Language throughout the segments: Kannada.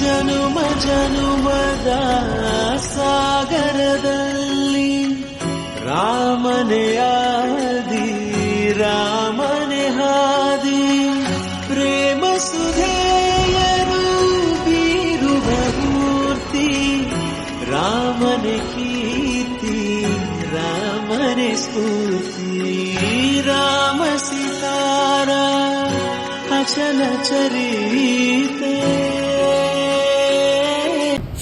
ಜನುಮ ಜನುಮದ ಸಾಗರದಲ್ಲಿ ರಾಮನೆ ಆದಿ ರಾಮನೆ ಹಾದಿ ಪ್ರೇಮ ಸುಧೇಯರು ಬೀರುವ ಮೂರ್ತಿ ರಾಮನೆ ಕೀರ್ತಿ ರಾಮನೆ ಸ್ಫೂರ್ತಿ ರಾಮ ಸಿತಾರ ಅಚಲ ಚರಿತೆ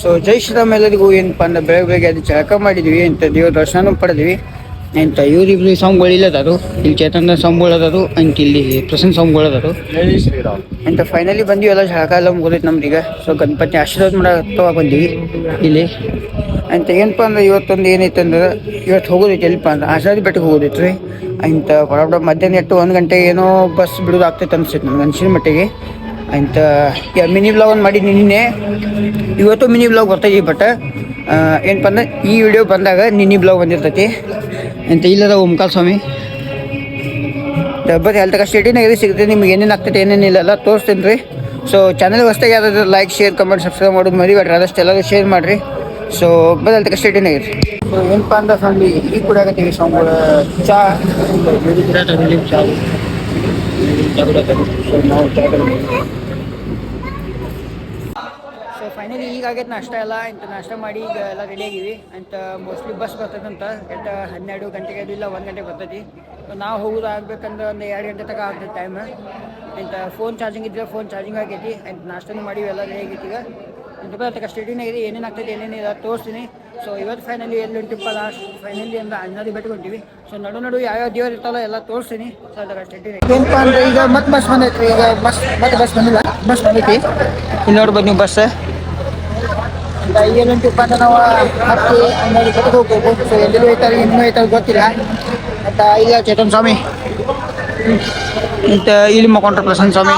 ಸೊ ಜೈ ಶ್ರೀರಾಮ್ ಎಲ್ಲರಿಗೂ ಏನಪ್ಪ ಅಂದ್ರೆ ಬೆಳಗ್ಗೆ ಬೆಳಗ್ಗೆ ಅದು ಚಳಕ ಮಾಡಿದ್ವಿ ಅಂತ ದೇವ್ರ ದರ್ಶನ ಪಡೆದ್ವಿ. ಅಂತ ಇವ್ರಿಬ್ರು ಸಾಂಗ್ಗಳು ಇಲ್ಲದಾರು ಇಲ್ಲಿ ಚೇತನ ಸಾಂಗ್ಗಳು ಅದಾರು ಅಂತ ಇಲ್ಲಿ ಪ್ರಸನ್ನ ಸಾಂಗ್ಗಳು ಅದಾರು ಅಂತ ಫೈನಲಿ ಬಂದ್ವಿ ಎಲ್ಲ ಜಳಕ ಎಲ್ಲ ಮುಗಿದೈತೆ ನಮ್ದು ಈಗ ಸೊ ಗಣಪತಿ ಆಶೀರ್ವಾದ ಮಾಡೋ ಬಂದೀವಿ ಇಲ್ಲಿ. ಅಂತ ಏನಪ್ಪ ಅಂದ್ರೆ ಇವತ್ತೊಂದು ಏನೈತೆ ಅಂದ್ರೆ ಇವತ್ತು ಹೋಗೋದೈತೆ ಎಲ್ಲಿಪ್ಪ ಅಂದ್ರೆ ಆಶೀರ್ವಾದ ಬೆಟ್ಟಕ್ಕೆ ಹೋಗೋದೈತೆ ರೀ. ಅಂತ ಬಡ ಮಧ್ಯಾಹ್ನ ಎಟ್ಟು ಒಂದು ಗಂಟೆಗೆ ಏನೋ ಬಸ್ ಬಿಡೋದು ಆಗ್ತೈತೆ ಅನ್ಸೈತೆ ನನಗೆ ಅನ್ಸಿನ ಮಟ್ಟಿಗೆ. ಅಂತ ಮಿನಿ ಬ್ಲಾಗ್ ಒಂದು ಮಾಡಿದ್ದೀನಿ ನಿನ್ನೆ. ಇವತ್ತು ಮಿನಿ ಬ್ಲಾಗ್ ಬರ್ತೈತಿ ಬಟ್ ಏನಪ್ಪ ಅಂದ್ರೆ ಈ ವಿಡಿಯೋ ಬಂದಾಗ ನಿನ್ನೆ ಬ್ಲಾಗ್ ಬಂದಿರ್ತೈತಿ. ಅಂತ ಇಲ್ಲದ ಓಂಕಾಲ್ ಸ್ವಾಮಿ? ಡಬ್ಬದ ಹೆಲ್ತ್ ಸ್ಟೇಟಿನಾಗ ಸಿಗುತ್ತೆ. ನಿಮ್ಗೆ ಏನೇನು ಆಗ್ತೈತೆ ಏನೇನಿಲ್ಲ ಎಲ್ಲ ತೋರಿಸ್ತೀನಿ ರೀ ಸೊ ಚಾನಲ್ ಹೊಸ್ದಾಗಿ ಯಾವ್ದಾದ್ರು ಲೈಕ್ ಶೇರ್ ಕಮೆಂಟ್ ಸಬ್ಸ್ಕ್ರೈಬ್ ಮಾಡೋದು ಮರಿಬೇಡ್ರಿ. ಆದಷ್ಟು ಎಲ್ಲರೂ ಶೇರ್ ಮಾಡಿರಿ. ಸೊ ಬದ ಹೆಲ್ತ್ ಸ್ಟೇಟಿನಾಗ ರೀ ಸೊ ಏನಪ್ಪ ಅಂದ್ರೆ ಸ್ವಾಮಿ ಈ ಕೂಡ ಆಗತ್ತೀವಿ ಚಾ ಕುಡಿಯಾಕತ್ತೀವಿ. So, ನಾವು ಚಾ ಕುಡಿಯೋದು. ಸೊ ಫೈನಲಿ ಈಗ ಆಗೈತೆ ನಾಷ್ಟ ಎಲ್ಲ. ಇಂಥ ನಾಷ್ಟ ಮಾಡಿ ಈಗ ಎಲ್ಲ ರೆಡಿ ಆಗಿವಿ ಅಂತ ಮೋಸ್ಟ್ಲಿ ಬಸ್ ಬರ್ತದಂತ ಎಂತ ಹನ್ನೆರಡು ಗಂಟೆಗೆ ಅದು ಇಲ್ಲ, ಒಂದು ಗಂಟೆಗೆ ಬರ್ತೈತಿ. ನಾವು ಹೋಗೋದು ಆಗ್ಬೇಕಂದ್ರೆ ಒಂದು ಎರಡು ಗಂಟೆ ತನಕ ಆಗ್ತದೆ ಟೈಮ್ ಅಂತ ಫೋನ್ ಚಾರ್ಜಿಂಗ್ ಇದ್ರೆ ಫೋನ್ ಚಾರ್ಜಿಂಗ್ ಆಗೈತಿ. ಆ್ಯಂಡ್ ನಾಷ್ಟನೂ ಮಾಡಿ ಎಲ್ಲ ರೆಡಿ ಆಗೈತಿ ಈಗ. ಬರ್ತಕ್ಕ ಸ್ಟೇಟಿನ ಇದೆ ಏನೇನು ಆಗ್ತೈತೆ ಏನೇನಿಲ್ಲ ತೋರಿಸ್ತೀನಿ. ಸೊ ಇವತ್ತು ಫೈನಲಿ ಎಲ್ಲಿ ಹೊಂಟಿಪ್ಪ ಲಾಸ್ಟ್ ಫೈನಲಿ ಅಂದ್ರೆ ಅಣ್ಣದಿ ಹೊಂಟಿವಿ ಸೊ ನಡು ನಡು ಯಾವ ದೇವ್ರು ಇರ್ತಾವಲ್ಲ ಎಲ್ಲ ತೋರಿಸ್ತೀನಿ. ಸೊ ಅದಕ್ಕೆ ಸ್ಟೇಟಿನ ಏನಪ್ಪ ಅಂದ್ರೆ ಈಗ ಮತ್ತೆ ಬಸ್ ಬಂದೈತ್ರಿ ಈಗ ಬಸ್ ಮತ್ತೆ ಬಸ್ ಬಂದಿಲ್ಲ? ಬಸ್ ಬಂದೈತಿ ಇಲ್ಲಿ ನೋಡ್ಬೋದು ನೀವು ಬಸ್. ಏನಂತಪ್ಪ ಅಂತ ನಾವು ಹತ್ತಿ ಹನ್ನೆರಡು ಕಡೆಗೆ ಹೋಗ್ಬೇಕು ಸೊ ಎಲ್ಲೆಲ್ಲಿ ಹೋಯ್ತಾರೆ ಇನ್ನೂ ಹೋಯ್ತಾರೆ ಗೊತ್ತಿಲ್ಲ. ಅಂತ ಇಲ್ಲ ಚೇತನ್ ಸ್ವಾಮಿ. ಮತ್ತೆ ಇಲ್ಲಿ ಮಕ್ಕೊಂಡ್ರೆ ಪ್ರಸನ್ನ ಸ್ವಾಮಿ.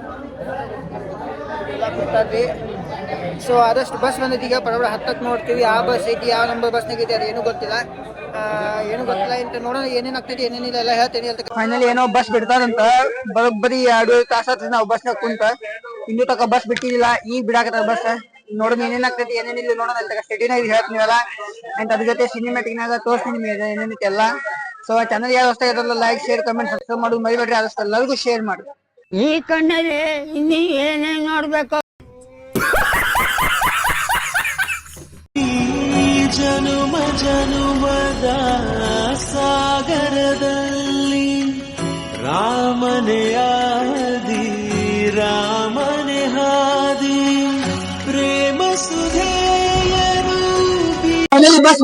ಸೊ ಆದಷ್ಟು ಬಸ್ ಈಗ ಬರೋಬ್ಬರ ಹತ್ತಕ್ಕೆ ನೋಡ್ತೀವಿ. ಯಾವ ಬಸ್ ಐತಿ, ಯಾವ ನಂಬರ್ ಬಸ್ನಾಗ ಐತಿ ಅದು ಏನೂ ಗೊತ್ತಿಲ್ಲ. ಏನು ಗೊತ್ತಿಲ್ಲ ಅಂತ ನೋಡೋಣ, ಏನೇನು ಆಗ್ತೈತಿ ಏನೇನಿಲ್ಲ ಎಲ್ಲ ಹೇಳ್ತೀನಿ ಅಂತ ಫೈನಲಿ ಏನೋ ಬಸ್ ಬಿಡ್ತಾರಂತ. ಬರೋಬ್ಬರಿ ಎರಡು ತಾಸು ನಾವು ಬಸ್ನಾಗ ಕುಂತ. ಇನ್ನೂ ತಕ ಬಸ್ ಬಿಟ್ಟಿಲ್ಲ, ಈಗ ಬಿಡಾಕತ್ತಾರ ಬಸ್ ನೋಡೋಣ ಏನೇನ್ ಆಗ್ತೈತಿ ಏನೇನಿಲ್ಲ ನೋಡೋಣ ಅಂತ ಹೇಳ್ತೀನಿ ಹೇಳ್ತೀನಿವಲ್ಲ ಅಂತ ಅದ್ರ ಜೊತೆ ಸಿನಿಮ್ಯಾಟಿಕ್ನಾಗ ತೋರಿಸ್ತೀನಿ ನಿಮಗೆ ಏನೇನಿತ್ತೆಲ್ಲ ಎಲ್ಲ. ಸೊ ಚಾನಲ್ ವ್ಯವಸ್ಥೆ ಇರಲ್ಲ ಲೈಕ್ ಶೇರ್ ಕಮೆಂಟ್ ಸಬ್ಸ್ಕ್ರೈಬ್ ಮಾಡೋದು ಮರಿಬೇಡ್ರಿ, ಆದಷ್ಟು ಎಲ್ಲರಿಗೂ ಶೇರ್ ಮಾಡಿ. ಈ ಕಣ್ಣಲ್ಲಿ ಇನ್ನಿ ಏನೇನ್ ನೋಡ್ಬೇಕು? ಈ ಜನುಮ ಜನುಮದ ಸಾಗರದಲ್ಲಿ ರಾಮನೆ ಆದಿ ರಾಮನೆ ಹಾದಿ ಪ್ರೇಮ ಸುಧೇಯರು ಬಸ್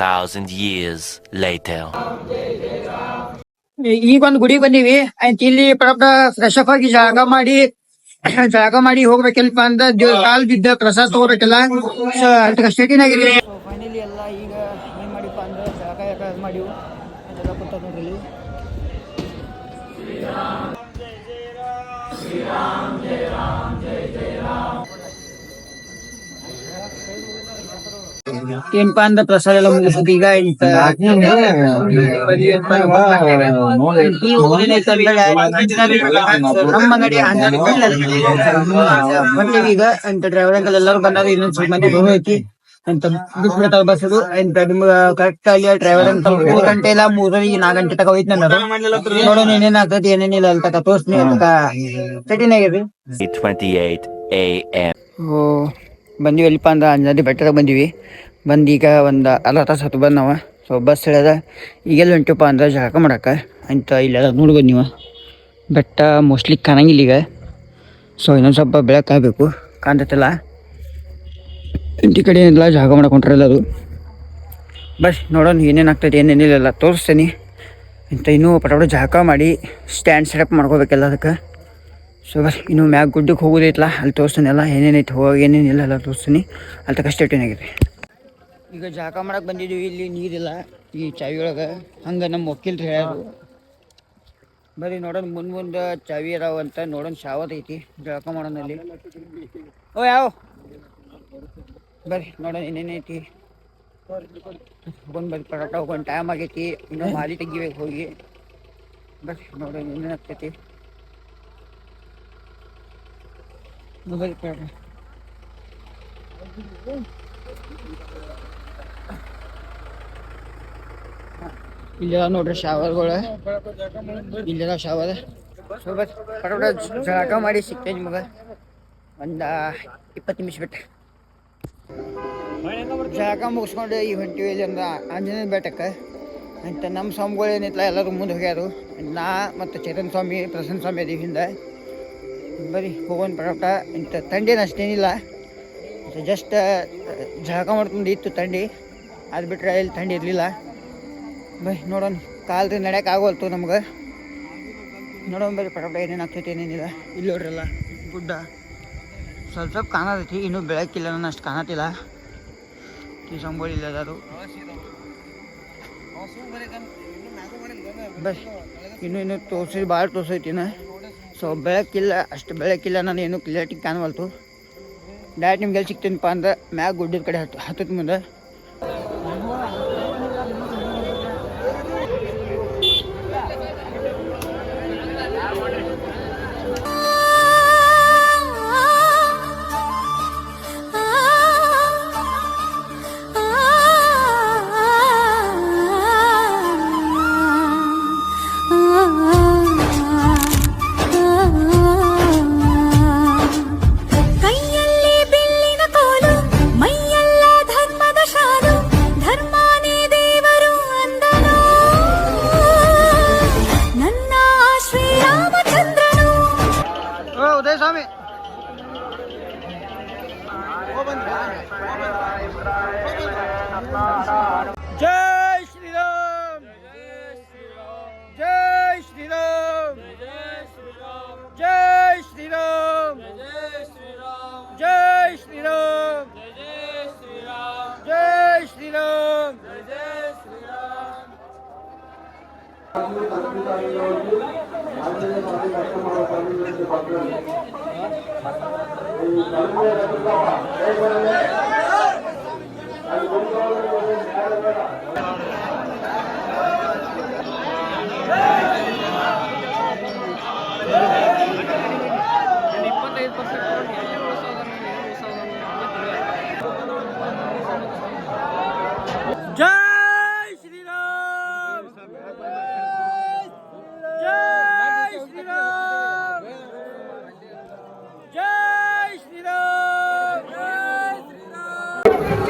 thousand years later. ಈಗ ಒಂದು ಗುಡಿ ಬಂದೀವಿ ಆಯ್ತು ಇಲ್ಲಿ ಪ್ರಾಪ್ತ ಫ್ರೆಶ್ ಅಪ್ ಆಗಿ ಜಾಗ ಮಾಡಿ ಜಾಗ ಮಾಡಿ ಹೋಗ್ಬೇಕಲ್ಪ ಅಂತ ದೇವ್ರ ಕಾಲ್ ಬಿದ್ದ ಪ್ರಸಾದ ತಗೋಬೇಕಲ್ಲ ಸೊ ಅದಕ್ಕೆ ಸ್ಟೇಟಿನಾಗಿದೆ ಫೈನಲಿ ಎಲ್ಲ ಈಗ ಏನ್ ಮಾಡಿಪ್ಪ ಅಂದ್ರೆ ಜಾಗ ಯಾಕ ಮಾಡಿವು ಅದೆಲ್ಲ ಕೂತ ನೋಡ್ರಿ ಇಲ್ಲಿ. ಅಂದ ಪ್ರಸಾದ ಎಲ್ಲ ಮುಗಿಸ್ತೈತಿ ಈಗ ಇಂತ ಈ ಊರಿನ ತಂದೆಗೆ ನಮ್ಮ ಹನ್ನೆರಡು ಬಂದೇವಿ ಈಗ ಎಂತ ಡ್ರೈವರ್ ಅಂಕಲ್ ಎಲ್ಲರೂ ಬಂದಾಗ ಇನ್ನೊಂದ್ ಸ್ವಲ್ಪ ಮಂದಿ ಹೋಗಿ ಅಂತ ಬಿಸ್ಬಿಡ್ತಾವ ಬಸ್ ಅದು ಅಂತ ನಿಮ್ಗ ಕರೆಕ್ಟ್ ಆಗಿ ಡ್ರೈವರ್ ಅಂತ ಮೂರ್ ಗಂಟೆ ಇಲ್ಲ ಮೂರರಿಗೆ ನಾಲ್ಕು ಗಂಟೆ ತಕ ಹೋಯ್ತು ನಾನು ನೋಡೋಣ ಏನೇನ್ ಆಗ್ತದೆ ಏನೇನಿಲ್ಲ ಅಂತ ತಕ ತೋರ್ಸ್ನಿ ಅಂತ ಸೆಟಿನ್ ಆಗ್ಯದ 8:28 a.m. ಓ ಬಂದಿವಿ ಅಲ್ಲಿಪ್ಪ ಅಂದ್ರೆ ಅಂಜಾದಿ ಬೆಟ್ಟದಾಗ ಬಂದಿವಿ ಬಂದು ಈಗ ಒಂದು ಅರ್ಧ ತಾಸು ಹತ್ತು ಸೊ ಬಸ್ ಇಳ್ಯದ ಈಗೆಲ್ಲ ಹೊಂಟಿವಪ್ಪ ಅಂದ್ರೆ ಜಾಗ ಮಾಡಕ್ಕೆ ಅಂತ ಇಲ್ಲೆಲ್ಲ ನೋಡ್ಬೋದು ನೀವು ಬೆಟ್ಟ ಮೋಸ್ಟ್ಲಿ ಕಾಣಂಗಿಲ್ಲ ಈಗ. ಸೊ ಇನ್ನೊಂದು ಸ್ವಲ್ಪ ಬೆಳಕಾಗಬೇಕು ಕಾಣ್ತೈತಲ್ಲ? ಇಂಟಿ ಕಡೆ ಏನಿಲ್ಲ, ಜಾಗ ಮಾಡ್ಕೊಂಡ್ರಲ್ಲ ಅದು. ಬಸ್ ನೋಡೋಣ ಏನೇನು ಆಗ್ತೈತೆ ಏನೇನಿಲ್ಲ ತೋರಿಸ್ತೇನೆ. ಇಂಥ ಇನ್ನೂ ಪಟಪಟ ಜಾಗ ಮಾಡಿ ಸ್ಟ್ಯಾಂಡ್ ಸೆಟಪ್ ಮಾಡ್ಕೋಬೇಕೆಲ್ಲ ಅದಕ್ಕೆ. ಸೊ ಬಸ್ ಇನ್ನು ಮ್ಯಾಗ ಗುಡ್ಡಕ್ಕೆ ಹೋಗೋದೈತಲ್ಲ, ಅಲ್ಲಿ ತೋರಿಸ್ತೀನಿ ಎಲ್ಲ. ಏನೇನೈತೆ ಹೋಗಿ ಏನೇನಿಲ್ಲ ಎಲ್ಲ ತೋರಿಸ್ತೀನಿ. ಅಲ್ಲಿ ತಕ್ಕ ಸ್ಟೇಟ್ ಆಗಿದೆ ಈಗ ಜಾಕ ಮಾಡಕ್ಕೆ ಬಂದಿದ್ದೀವಿ ಇಲ್ಲಿ ನೀರಿಲ್ಲ. ಈ ಚಾವಿ ಒಳಗೆ. ಹಂಗೆ ನಮ್ಮ ವಕೀಲ್ರು ಹೇಳ್ಯಾರು. ಬರೀ ನೋಡೋಣ ಮುಂದೆ ಮುಂದೆ ಚಾವಿ ಅದಾವ ಅಂತ ನೋಡೋಣ ಶಾವತ್ ಐತಿ, ಜಳಕ ಮಾಡೋಣ ಅಲ್ಲಿ. ಓ, ಯಾವ? ಬರ್ರಿ ನೋಡೋಣ ಏನೇನೈತಿ ಬಂದು ಬರ್ರಿ ಪರೋಟ ಹೋಗೋಣ ಟೈಮ್ ಆಗೈತಿ. ಇನ್ನೂ ಮಾಲಿ ತೆಗಿಬೇಕು ಹೋಗಿ. ಬರ್ರಿ ನೋಡೋಣ ಏನೇನು ಆಗ್ತೈತಿ. ಮೊಬೈಲ್ ಪಟಾಟ ಇಲ್ಲೆಲ್ಲ ನೋಡ್ರಿ ಶಾವರ್ಗಳು ಇಲ್ಲೆಲ್ಲ ಶಾವರ್ ಸ್ವಲ್ಪ ಜಳಕ ಮಾಡಿ ಸಿಗ್ತೇವೆ ನಿಮಗೆ. ಒಂದು ಇಪ್ಪತ್ತು ನಿಮಿಷ ಬಿಟ್ಟು ಜಳಕ ಮುಗಿಸ್ಕೊಂಡು ಈ ಹೊಂಟಿವಿ ಇಲ್ಲಿ ಅಂದ್ರೆ ಆಂಜನೇಯ ಬೆಟ್ಟಕ್ಕೆ. ಅಂತ ನಮ್ಮ ಸ್ವಾಮಿಗಳು ಏನಿತ್ತಲ್ಲ, ಎಲ್ಲರೂ ಮುಂದೆ ಹೋಗ್ಯಾರು. ನಾ ಮತ್ತು ಚೇತನ್ ಸ್ವಾಮಿ, ಪ್ರಸನ್ನ ಸ್ವಾಮಿ ಅದೀವಿ ಹಿಂದೆ. ಬರೀ ಹೋಗೋಣ ಪಟಾಟ ಇಂಥ ಥಂಡೇನು ಅಷ್ಟೇನಿಲ್ಲ. ಜಸ್ಟ್ ಜಳಕ ಮಾಡ್ಕೊಂಡು ಇತ್ತು ತಂಡಿ. ಅದು ಬಿಟ್ಟರೆ ಇಲ್ಲಿ ತಂಡಿ ಇರಲಿಲ್ಲ. ಬೈ, ನೋಡೋಣ. ಕಾಲ್ರಿ ನಡೆಯಕ್ಕೆ ಆಗೋಲ್ತು ನಮ್ಗೆ. ನೋಡೋಣ ಬರೀ ಪಟಪಟ ಏನೇನು ಆಗ್ತೈತಿ, ಏನೇನಿಲ್ಲ. ಇಲ್ಲಿ ನೋಡ್ರಲ್ಲ ಗುಡ್ಡ. ಸ್ವಲ್ಪ ಸ್ವಲ್ಪ ಕಾಣತೈತಿ, ಇನ್ನೂ ಬೆಳಕಿಲ್ಲ ನಾನು ಅಷ್ಟು ಕಾಣತಿಲ್ಲ. ಈ ಸಂಬೋಳಿ ಇಲ್ಲ ಅದು. ಬಸ್ ಇನ್ನು ಇನ್ನು ತೋರಿಸಿ ಭಾಳ ನಾ ಸೊ ಬೆಳಕಿಲ್ಲ, ಅಷ್ಟು ಬೆಳಕಿಲ್ಲ, ನಾನು ಏನು ಕ್ಲಿಯರ್ಟಿಗೆ ಕಾಣವಲ್ತು. ಡೈರೆಕ್ಟ್ ನಿಮ್ಗೆ ಎಲ್ಲಿ ಸಿಗ್ತೀನಪ್ಪ ಅಂದ್ರೆ ಮ್ಯಾಗ ಗುಡ್ಡದ ಕಡೆ ಹತ್ತು ಹತ್ತದ ಮುಂದೆ. जय श्री राम जय श्री राम जय श्री राम जय श्री राम जय श्री राम అందరూ మాట్లాడుతున్నారు Hey!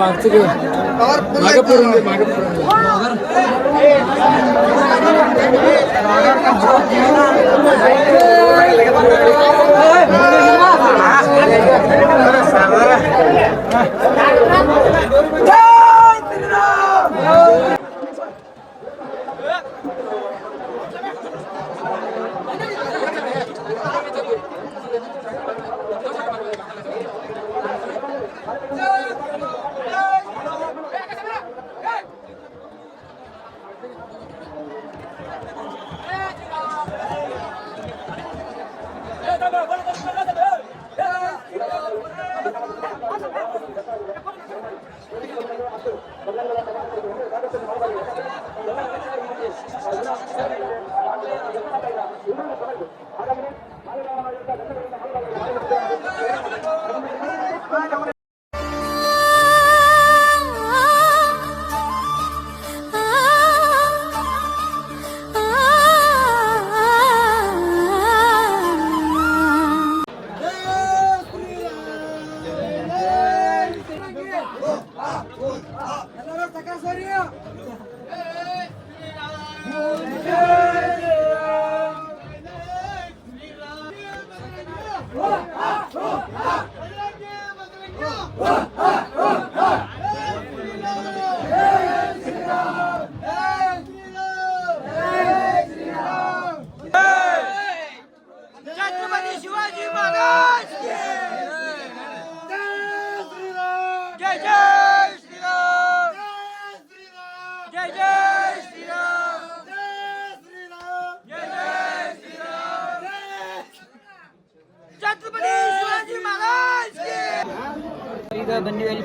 मागचं घे मागे पुरून घे मागे पुरून ಈಗ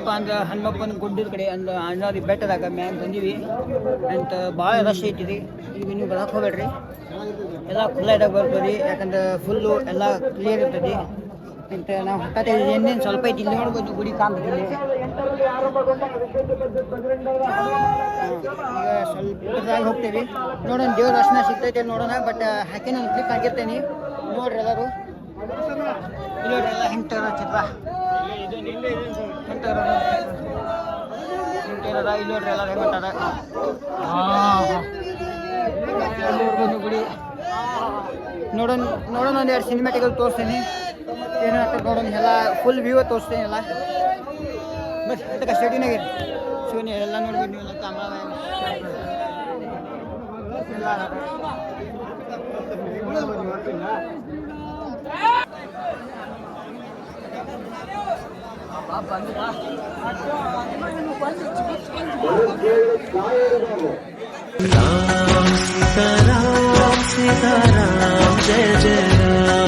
ಎಲ್ಲಿಪ್ಪ ಅಂದ್ರೆ ಹನುಮಪ್ಪನ ಗುಡ್ಡದ ಕಡೆ ಅಂದ್ರೆ ಅಂಜಾದಿ ಬೆಟ್ಟದಾಗ ಮ್ಯಾಗ ಬಂದೀವಿ. ಅಂತ ಭಾಳ ರಶ್ ಐತಿರಿ. ಈಗ ನೀವು ಬರಕ್ಕೆ ಹೋಗ್ಬೇಡ್ರಿ. ಎಲ್ಲ ಖುಲ್ಲ ಇದಾಗ ಬರ್ತದೆ. ಯಾಕಂದ್ರೆ ಫುಲ್ಲು ಎಲ್ಲ ಕ್ಲಿಯರ್ ಇರ್ತದೆ. ಅಂತ ನಾವು ಹೊಟ್ಟೆ ಏನೇನು ಸ್ವಲ್ಪ ಐತಿ ಇಲ್ಲಿ ನೋಡ್ಬೋದು ಗುಡಿ ಕಾಣ್ತದೆ ಹೋಗ್ತೀವಿ. ನೋಡೋಣ, ದೇವ್ರ ರಶ್ನ ಸಿಗ್ತೈತೆ ನೋಡೋಣ. ಬಟ್ ಹಾಕಿ ನಾನು ಕ್ಲಿಕ್ ಆಗಿರ್ತೇನೆ ನೋಡ್ರಿ ಎಲ್ಲರೂ. ನೋಡ್ರಿ ಎಲ್ಲ ನಿಲ್ಲೇ ಚಿತ್ರ. ಹೆಂಗೆ ತರೋ ಹಿಂಗಿರದ ಇಲ್ಲಿ ನೋಡ್ರಿ ಎಲ್ಲರೂ ಹೆಂಗೆ ಹೊಂಟಾರ ನೋಡ್ಬೋದು ಗುಡಿ ನೋಡೋಣ ನೋಡೋಣ ಒಂದು ಎರಡು ಸಿನಿಮ್ಯಾಟಿಕಲ್ ತೋರಿಸ್ತೀನಿ. ಏನಾಗ್ತದೆ ನೋಡೋಣ ಎಲ್ಲ ಫುಲ್ ವ್ಯೂ ತೋರಿಸ್ತೀನಿ ಎಲ್ಲ. ಬಸ್ ಅದಕ್ಕೆ ಸ್ಟೇಟಿನಾಗೆ ಶಿವನಿ ಎಲ್ಲ ನೋಡ್ಬೋದು ನೀವೆಲ್ಲ ಕ್ಯಾಮ್ರಾ ಎಲ್ಲ. राम सीताराम सीताराम जय जय राम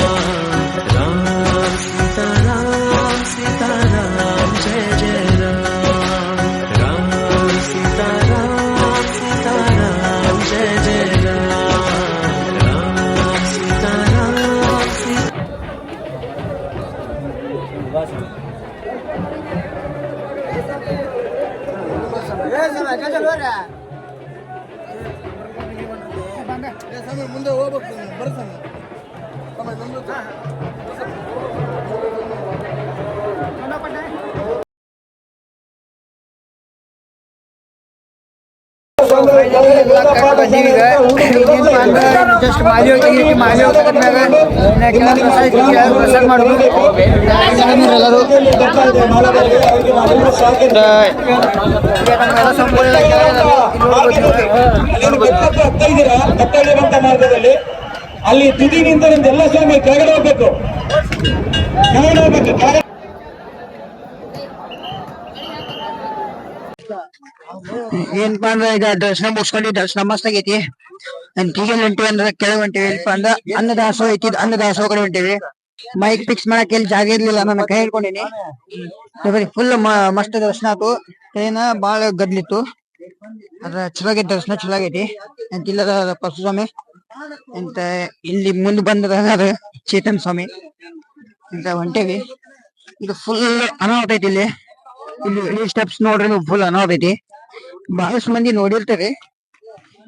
ಜಸ್ಟ್ ಮಾಲಿ ಹೋಗಿ ಮಾಲಿ ಮಾರ್ಗದಲ್ಲಿ ಅಲ್ಲಿ ತುದಿ ನಿಂತ ಎಲ್ಲ ಸ್ವಾಮಿ ಕೆಳಗಡೆ ಹೋಗ್ಬೇಕು ಕೆಳಗಡೆ ಹೋಗ್ಬೇಕು ಏನಪ್ಪಾ ಅಂದ್ರೆ ಈಗ ದರ್ಶನ ಮುಗಿಸ್ಕೊಂಡು ದರ್ಶನ ಮಸ್ತ್ ಆಗೈತಿ. ಈಗ ಹೊಂಟಿವಿ ಅಂದ್ರೆ ಕೆಳಗೆ ಹೊಂಟಿವಿ ಏನಪ್ಪಾ ಅಂದ್ರೆ ಅನ್ನದಾಸೋಹ ಐತಿ, ಅನ್ನದಾಸೋಹ ಕಡೆ ಹೊಂಟಿವಿ. ಮೈಕ್ ಫಿಕ್ಸ್ ಮಾಡಕ್ ಎಲ್ಲಿ ಜಾಗ ಇರ್ಲಿಲ್ಲ ನನ್ನ ಕೈ ಹಿಡ್ಕೊಂಡಿನಿ ಫುಲ್ ಮಸ್ತ್ ದರ್ಶನ ಆತು. ಟ್ರೈನ್ ಬಾಳ ಗದ್ಲಿತ್ತು. ಅದ್ರ ಚಲೋ ದರ್ಶನ ಚಲೋ ಆಗೈತಿ ಅಂತ ಇಲ್ಲದ ಪರಶು ಸ್ವಾಮಿ ಅಂತ ಇಲ್ಲಿ ಮುಂದ್ ಬಂದದ ಚೇತನ್ ಸ್ವಾಮಿ. ಅಂತ ಹೊಂಟೇವಿ. ಇದು ಫುಲ್ ಅನಾಹುತ ಐತಿ ಇಲ್ಲಿ. ಇಲ್ಲಿ ಸ್ಟೆಪ್ಸ್ ನೋಡ್ರಿ ಫುಲ್ ಅನಾಹುತ ಐತಿ. ಬಹಳಷ್ಟು ಮಂದಿ ನೋಡಿರ್ತಾರೆ.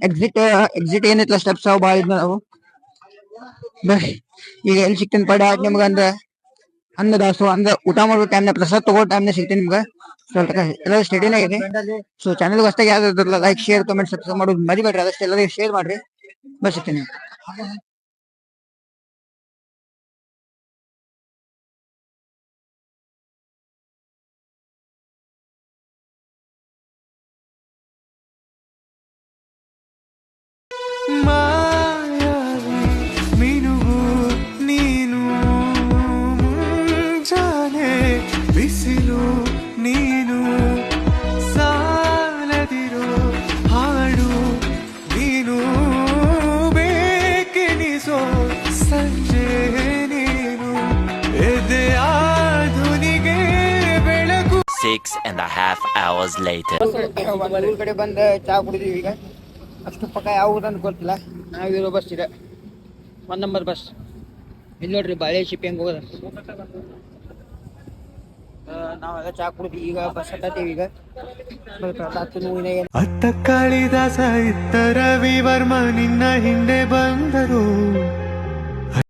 ಎಕ್ಸಿಟ್ ಎಕ್ಸಿಟ್ ಏನೈತಲ್ಲ ಸ್ಟೆಪ್ಸ್ ಅವು ಬಾಳ ಇದ್ನ ಅವು. ಈಗ ಎಲ್ಲಿ ಸಿಗ್ತೇನೆ ಪಡ ನಿಮ್ಗ ಅಂದ್ರ ಅನ್ನದಾಸು ಅಂದ್ರೆ ಊಟ ಮಾಡೋ ಟೈಮ್ನ ಪ್ರಸಾದ ತಗೋ ಟೈಮ್ನ ಸಿಗ್ತೇನೆ ನಿಮ್ಗ. ಸ್ವಲ್ಪ ಎಲ್ಲ ಸ್ಟಡಿನಾಗ ಇದೆ ಸೊ ಚಾನಲ್ ಅಷ್ಟಾಗಿ ಯಾವ್ದಾದ್ರಲ್ಲ ಲೈಕ್ ಶೇರ್ ಕಮೆಂಟ್ ಸಬ್ಸ್ಕ್ರೈಬ್ ಮಾಡೋದು ಮರಿಬೇಡ್ರಿ. ಅದಷ್ಟು ಎಲ್ಲರಿಗೂ ಶೇರ್ ಮಾಡ್ರಿ. ಬಸ್ a half hours later. ಒಂದ್ ಊರ್ ಕಡೆ ಬಂದ ಚಾ ಕುಡಿದೀವಿ ಈಗ. ಅಷ್ಟು ಪಕ್ಕ ಯಾವುದಂತ ಗೊತ್ತಿಲ್ಲ. ನಾವಿರೋ ಬಸ್ ಇದೆ. ಒಂದ್ ನಂಬರ್ ಬಸ್ ಇಲ್ಲಿ ನೋಡ್ರಿ ಬಾಳೆ ಶಿಪ್ ಹೆಂಗ್ ಹೋಗೋದ. ನಾವೆಲ್ಲ ಚಾ ಕುಡಿದ್ವಿ. ಈಗ ಬಸ್ ಹತ್ತೀವಿ ಈಗ. ಅತ್ತ ಕಾಳಿದಾಸ ಇತ್ತ ರವಿ ವರ್ಮ ನಿನ್ನ ಹಿಂದೆ ಬಂದರು.